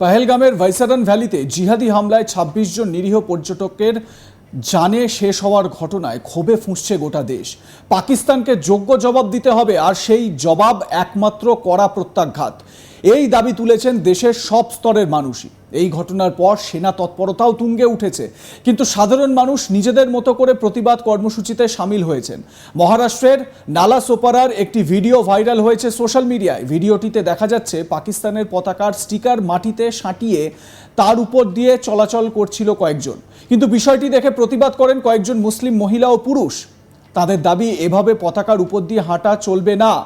পহেলগামের ভাইসারান ভ্যালিতে জিহাদি হামলায় ২৬ জন নিরীহ পর্যটকের জানে শেষ হওয়ার ঘটনায় ক্ষোভে ফুঁসছে গোটা দেশ। পাকিস্তানকে যোগ্য জবাব দিতে হবে আর সেই জবাব একমাত্র করা প্রত্যাঘাত। এই দাবি তুলেছেন দেশের সব স্তরের মানুষই। এই ঘটনার পর সেনা তৎপরতাও তুঙ্গে উঠেছে। কিন্তু সাধারণ মানুষ নিজেদের মতো করে প্রতিবাদ কর্মসূচিতে সামিল হয়েছেন। মহারাষ্ট্রের নালা সোপারার একটি ভিডিও ভাইরাল হয়েছে সোশ্যাল মিডিয়ায়। ভিডিওটিতে দেখা যাচ্ছে, পাকিস্তানের পতাকার স্টিকার মাটিতে সাঁটিয়ে তার উপর দিয়ে চলাচল করছিল কয়েকজন। কিন্তু বিষয়টি দেখে প্রতিবাদ করেন কয়েকজন মুসলিম মহিলা ও পুরুষ। তাদের দাবি, এভাবে পতাকার উপর দিয়ে হাঁটা চলবে না।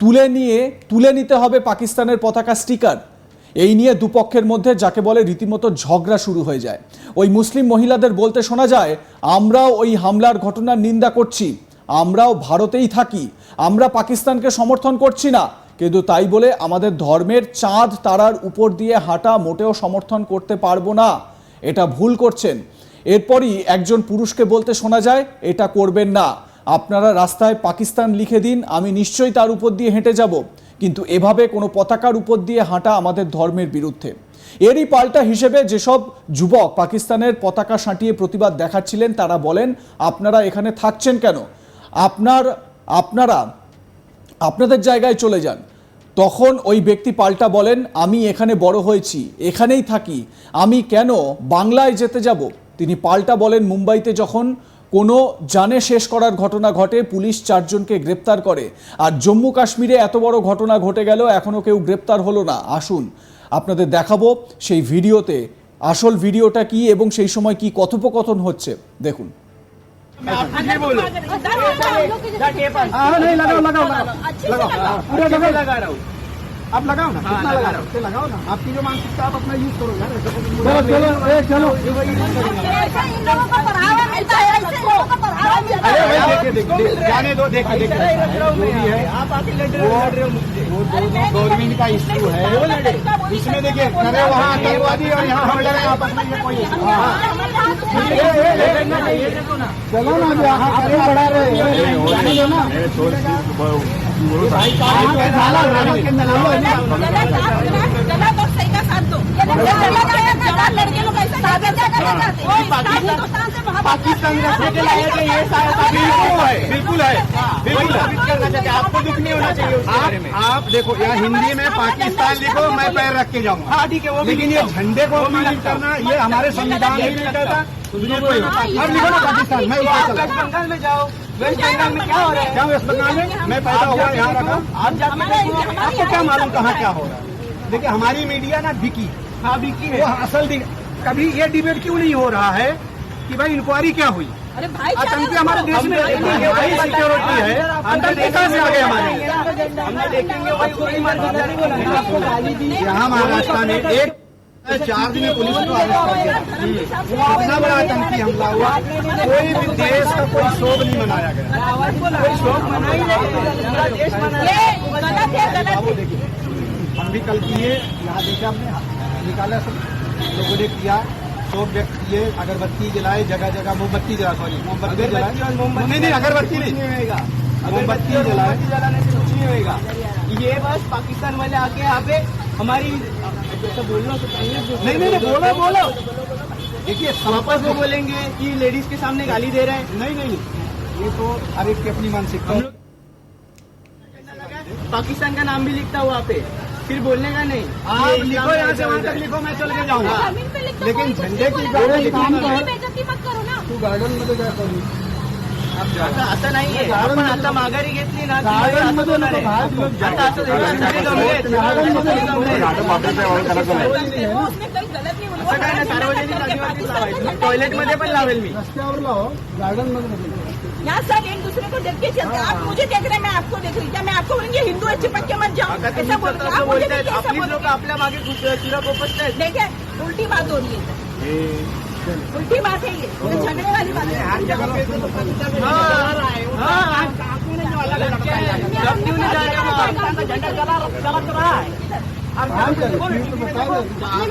তুলে নিয়ে, তুলে নিতে হবে পাকিস্তানের পতাকা স্টিকার। এই নিয়ে দুপক্ষের মধ্যে যাকে বলে রীতিমতো ঝগড়া শুরু হয়ে যায়। ওই মুসলিম মহিলাদের বলতে শোনা যায়, আমরাও ওই হামলার ঘটনার নিন্দা করছি। আমরাও ভারতেই থাকি। আমরা পাকিস্তানকে সমর্থন করছি না। কিন্তু তাই বলে আমাদের ধর্মের চাঁদ তারার উপর দিয়ে হাঁটা মোটেও সমর্থন করতে পারব না। এটা ভুল করছেন। এরপরই একজন পুরুষকে বলতে শোনা যায়, এটা করবেন না। আপনারা রাস্তায় পাকিস্তান লিখে দিন, আমি নিশ্চয়ই তার উপর দিয়ে হেঁটে যাব। কিন্তু এভাবে কোনো পতাকার উপর দিয়ে হাঁটা আমাদের ধর্মের বিরুদ্ধে। এরই পাল্টা হিসেবে যেসব যুবক পাকিস্তানের পতাকা সাঁটিয়ে প্রতিবাদ দেখাচ্ছিলেন, তারা বলেন, আপনারা এখানে থাকছেন কেন? আপনার, আপনারা, আপনাদের জায়গায় চলে যান। তখন ওই ব্যক্তি পাল্টা বলেন, আমি এখানে বড় হয়েছি, এখানেই থাকি। আমি কেন বাংলায় যেতে যাব? তিনি পাল্টা বলেন, মুম্বাইতে যখন কোনো জানে শেষ করার ঘটনা ঘটে পুলিশ চারজনকে গ্রেপ্তার করে আর জম্মু কাশ্মীরে এত বড় ঘটনা ঘটে গেল এখনও কেউ গ্রেপ্তার হলো না আসুন আপনাদের দেখাবো সেই ভিডিওতে আসল ভিডিওটা কি এবং সেই সময় কি কথোপকথন হচ্ছে দেখুন ये बोलो हाँ नहीं लगाओ लगाओ लगाओ अच्छे लगाओ से लगाओ पूरा अच्छे से लगाओ लगा रहा हूँ आप लगाओ ना हाँ, कितना लगा लगा रहा हूँ। रहे लगाओ ना आपकी जो मानसिकता आप अपना यूज करो यार चलो चलो ए चलो इन लोगों का पढ़ावा ऐसा है ऐसे इन लोगों का पढ़ावा मिलता अरे है भाई देखिए देखिए जाने दो देखिए देखिए जो भी है आप आके लड़ रहे हो मुझसे वो गवर्नमेंट का इश्यू है इसमें देखिए करे वहाँ आतंकवादी और यहाँ हम लड़े आपस में कोई। हाँ। चलो ना आगे बढ़ा रहे हैं ना भाई नाला के अंदर नाला है ना। पाकिस्तान रखने के लायक है ये बिल्कुल है बिल्कुल है बिल्कुल है। आपको दुख नहीं होना चाहिए उसके बारे में। आप आप देखो यहाँ हिंदी में पाकिस्तान लिखो मैं पैर रख के जाऊँगा। हाँ ठीक है वो भी लेकिन ये झंडे को करना ये हमारे संविधान में नहीं कहता लिखो ना पाकिस्तान मैं वेस्ट बंगाल में जाओ। वेस्ट बंगाल में क्या हो रहा है? क्या वेस्ट बंगाल में? मैं पैदा हुआ यहाँ रखा। आप जाते आपको क्या मालूम कहाँ क्या हो। रहा है। देखिए हमारी मीडिया ना बिकी हाँ। बिकी वो असल दि- कभी ये डिबेट क्यों नहीं हो रहा है कि भाई इंक्वायरी क्या हुई? अरे भाई आतंकी हमारे देश में इतनी हाई सिक्योरिटी है। आतंकी कहाँ से आ गए हमारे? वही वही यहाँ महाराष्ट्र में एक चार दिन में पुलिस को इतना बड़ा आतंकी हमला हुआ। कोई भी देश का कोई शोक नहीं मनाया गया। कोई शौक मना ही नहीं पूरा देश मना ये गलत है। गलत हम भी कल किए। यहाँ देखा हमने निकाला सब लोगों ने किया शोक व्यक्त किए अगरबत्ती जलाए जगह जगह मोमबत्ती जला सॉरी मोमबत्ती जलाए नहीं नहीं अगरबत्ती नहीं। होएगा। मोमबत्ती जलाए जलाने से कुछ नहीं होएगा। ये बस पाकिस्तान वाले आके यहाँ पे हमारी जैसा बोलना तो नहीं नहीं बोलो बोलो। देखिए वापस वो बोलेंगे कि लेडीज़ के सामने गाली दे रहे हैं। नहीं नहीं ये तो हर एक की अपनी मानसिकता। पाकिस्तान का नाम भी लिखता हुआ पे। फिर बोलने का नहीं। आप लिखो यहाँ से वहाँ तक लिखो मैं चल के जाऊँगा। हाँ। लेकिन झंडे की तू गार्डन मध्ये काय करू आता गार्डन मधून आता असं सार्वजनिक टॉयलेट मध्य पण लावेल मी. रस्त्यावर लाव गार्डन मध्ये. यहाँ सब एक दूसरे को देख के चलते हैं। आप मुझे देख रहे हैं मैं आपको देख रही हूँ क्या मैं आपको बोलूँगी हिंदू है चिपक के मत जाओ ऐसा बोल बोल आपल्या मागे चुरा आहेत देखिए उल्टी बात हो रही है उल्टी बात है ये झगड़े वाली बात है हाँ, हाँ। सब क्यों नहीं जा रहे हो वहाँ? झंडा चला तो रहा है तो दो. है है है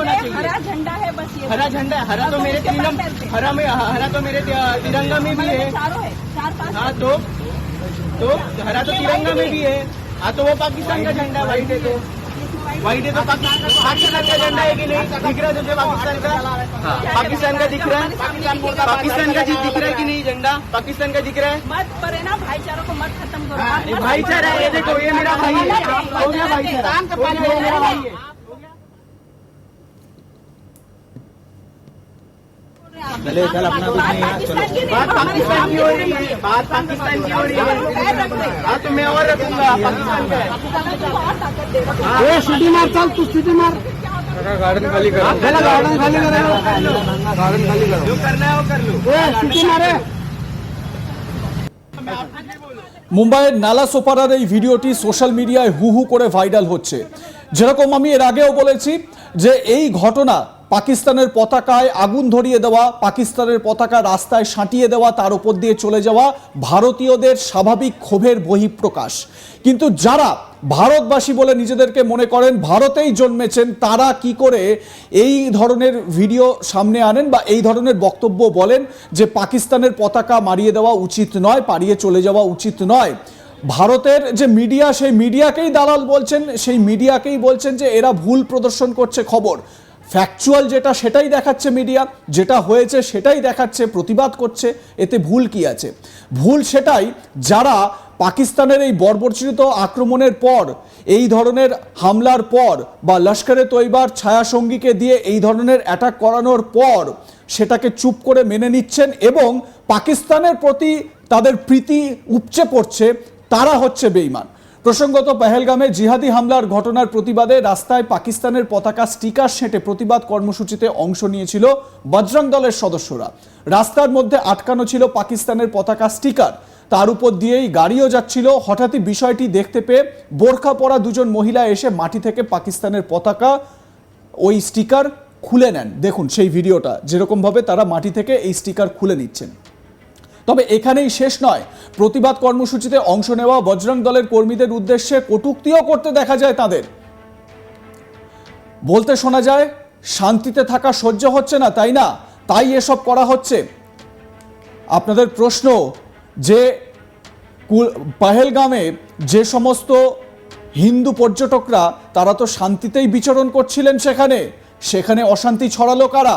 है हरा झंडा है बस हरा झंडा है हरा तो मेरे हरा में हरा तो मेरे तिरंगा में भी है है हाँ तो तो हरा तो तिरंगा में भी है हाँ तो वो पाकिस्तान का झंडा व्हाइट है तो व्हाइट है तो पाकिस्तान का झंडा है कि नहीं? दिख रहा है तुझे पाकिस्तान का? हाँ, पाकिस्तान का दिख रहा है? पाकिस्तान का दिख रहा है कि नहीं झंडा पाकिस्तान का दिख रहा है? मत करे ना भाईचारों को मत खत्म करो। हाँ, भाईचारा ये देखो ये मेरा भाई है। हो। भाईचारा चले चल अपना कुछ नहीं है चलो पाकिस्तान की नहीं, बात हमारे पाकिस्तान की हो सामने रही है बात पाकिस्तान की हो रही है हाँ तो मैं और रखूंगा पाकिस्तान का है पाकिस्तान को और ताकत देगा ए सिटी मार चल तू सिटी मार गार्डन खाली करो चलो गार्डन खाली करो गार्डन खाली करो जो करना है वो कर लो ए सिटी मारे মুম্বাইয়ের নালাসোপাড়ার এই ভিডিওটি সোশ্যাল মিডিয়ায় হু হু করে ভাইরাল হচ্ছে যেরকম আমি এর আগেও বলেছি যে এই ঘটনা পাকিস্তানের পতাকায় আগুন ধরিয়ে দেওয়া, পাকিস্তানের পতাকা রাস্তায় সাঁটিয়ে দেওয়া, তার উপর দিয়ে চলে যাওয়া ভারতীয়দের স্বাভাবিক ক্ষোভের বহিঃপ্রকাশ। কিন্তু যারা ভারতবাসী বলে নিজেদেরকে মনে করেন, ভারতেই জন্মেছেন, তারা কি করে এই ধরনের ভিডিও সামনে আনেন বা এই ধরনের বক্তব্য বলেন যে পাকিস্তানের পতাকা মারিয়ে দেওয়া উচিত নয় পারিয়ে চলে যাওয়া উচিত নয়? ভারতের যে মিডিয়া, সেই মিডিয়াকেই দালাল বলছেন, সেই মিডিয়াকেই বলছেন যে এরা ভুল প্রদর্শন করছে খবর। ফ্যাকচুয়াল যেটা সেটাই দেখাচ্ছে মিডিয়া যেটা হয়েছে সেটাই দেখাচ্ছে, প্রতিবাদ করছে, এতে ভুল কি আছে? ভুল সেটাই যারা পাকিস্তানের এই বর্বরচিত আক্রমণের পর, এই ধরনের হামলার পর বা লস্করে তৈবার ছায়াসঙ্গীকে দিয়ে এই ধরনের অ্যাটাক করানোর পর সেটাকে চুপ করে মেনে নিচ্ছেন এবং পাকিস্তানের প্রতি তাদের প্রীতি উপচে পড়ছে, তারা হচ্ছে বেইমান প্রসঙ্গত পেহেলগামে জিহাদি হামলার ঘটনার প্রতিবাদে রাস্তায় পাকিস্তানের পতাকা স্টিকার সেঁটে প্রতিবাদ কর্মসূচিতে অংশ নিয়েছিল বজরং দলের সদস্যরা। রাস্তার মধ্যে আটকানো ছিল পাকিস্তানের পতাকা স্টিকার। তার উপর দিয়েই গাড়িও যাচ্ছিল। হঠাৎই বিষয়টি দেখতে পেয়ে বোরখা পরা দুজন মহিলা এসে মাটি থেকে পাকিস্তানের পতাকা, ওই স্টিকার খুলে নেন। দেখুন সেই ভিডিওটা, যেরকমভাবে তারা মাটি থেকে এই স্টিকার খুলে নিচ্ছেন। তবে এখানেই শেষ নয়। প্রতিবাদ কর্মসূচিতে অংশ নেওয়া বজরং দলের কর্মীদের উদ্দেশ্যে কটূক্তিও করতে দেখা যায় তাদের। বলতে শোনা যায়, শান্তিতে থাকা সহ্য হচ্ছে না, তাই না? তাই এসব করা হচ্ছে। আপনাদের প্রশ্ন, যে পাহেলগামে যে সমস্ত হিন্দু পর্যটকরা, তারা তো শান্তিতেই বিচরণ করছিলেন সেখানে। সেখানে অশান্তি ছড়ালো কারা?